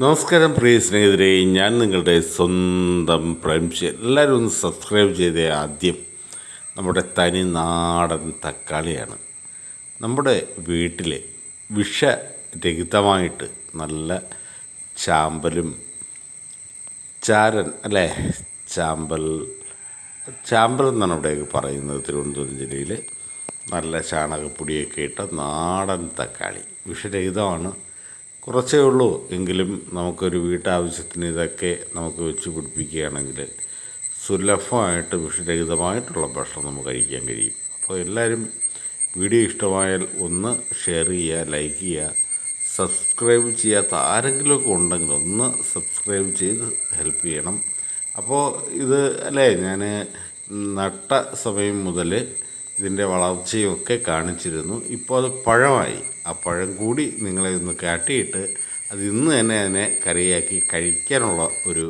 നമസ്കാരം പ്രിയ സ്നേഹിതരെ. ഞാൻ നിങ്ങളുടെ സ്വന്തം പ്രേംശി. എല്ലാവരും ഒന്ന് സബ്സ്ക്രൈബ് ചെയ്ത ആദ്യം. നമ്മുടെ തനി നാടൻ തക്കാളിയാണ്. നമ്മുടെ വീട്ടിലെ വിഷരഹിതമായിട്ട് നല്ല ചാമ്പലും ചാരൻ അല്ലേ ചാമ്പൽ ചാമ്പൽ എന്നാണ് ഇവിടെയൊക്കെ പറയുന്നത് തിരുവനന്തപുരം ജില്ലയിൽ നല്ല ചാണകപ്പൊടിയൊക്കെ ഇട്ട നാടൻ തക്കാളി. വിഷരഹിതമാണ്. കുറച്ചേ ഉള്ളൂ എങ്കിലും നമുക്കൊരു വീട്ടാവശ്യത്തിന് ഇതൊക്കെ നമുക്ക് വെച്ച് പിടിപ്പിക്കുകയാണെങ്കിൽ സുലഭമായിട്ട് വിഷരഹിതമായിട്ടുള്ള ഭക്ഷണം നമുക്ക് കഴിക്കാൻ കഴിയും. അപ്പോൾ എല്ലാവരും വീഡിയോ ഇഷ്ടമായാൽ ഒന്ന് ഷെയർ ചെയ്യുക ലൈക്ക് ചെയ്യുക സബ്സ്ക്രൈബ് ചെയ്യാത്ത ആരെങ്കിലുമൊക്കെ ഉണ്ടെങ്കിൽ ഒന്ന് സബ്സ്ക്രൈബ് ചെയ്ത് ഹെൽപ്പ് ചെയ്യണം. അപ്പോൾ ഇത് അല്ലേ ഞാൻ നട്ട സമയം മുതൽ ഇതിന്റെ വളർച്ചയും ഒക്കെ കാണിച്ചിരുന്നു. ഇപ്പോൾ അത് പഴമായി. ആ പഴം കൂടി നിങ്ങളെ ഒന്ന് കാട്ടിയിട്ട് അത് ഇന്ന് തന്നെ അതിനെ കറിയാക്കി കഴിക്കാനുള്ള ഒരു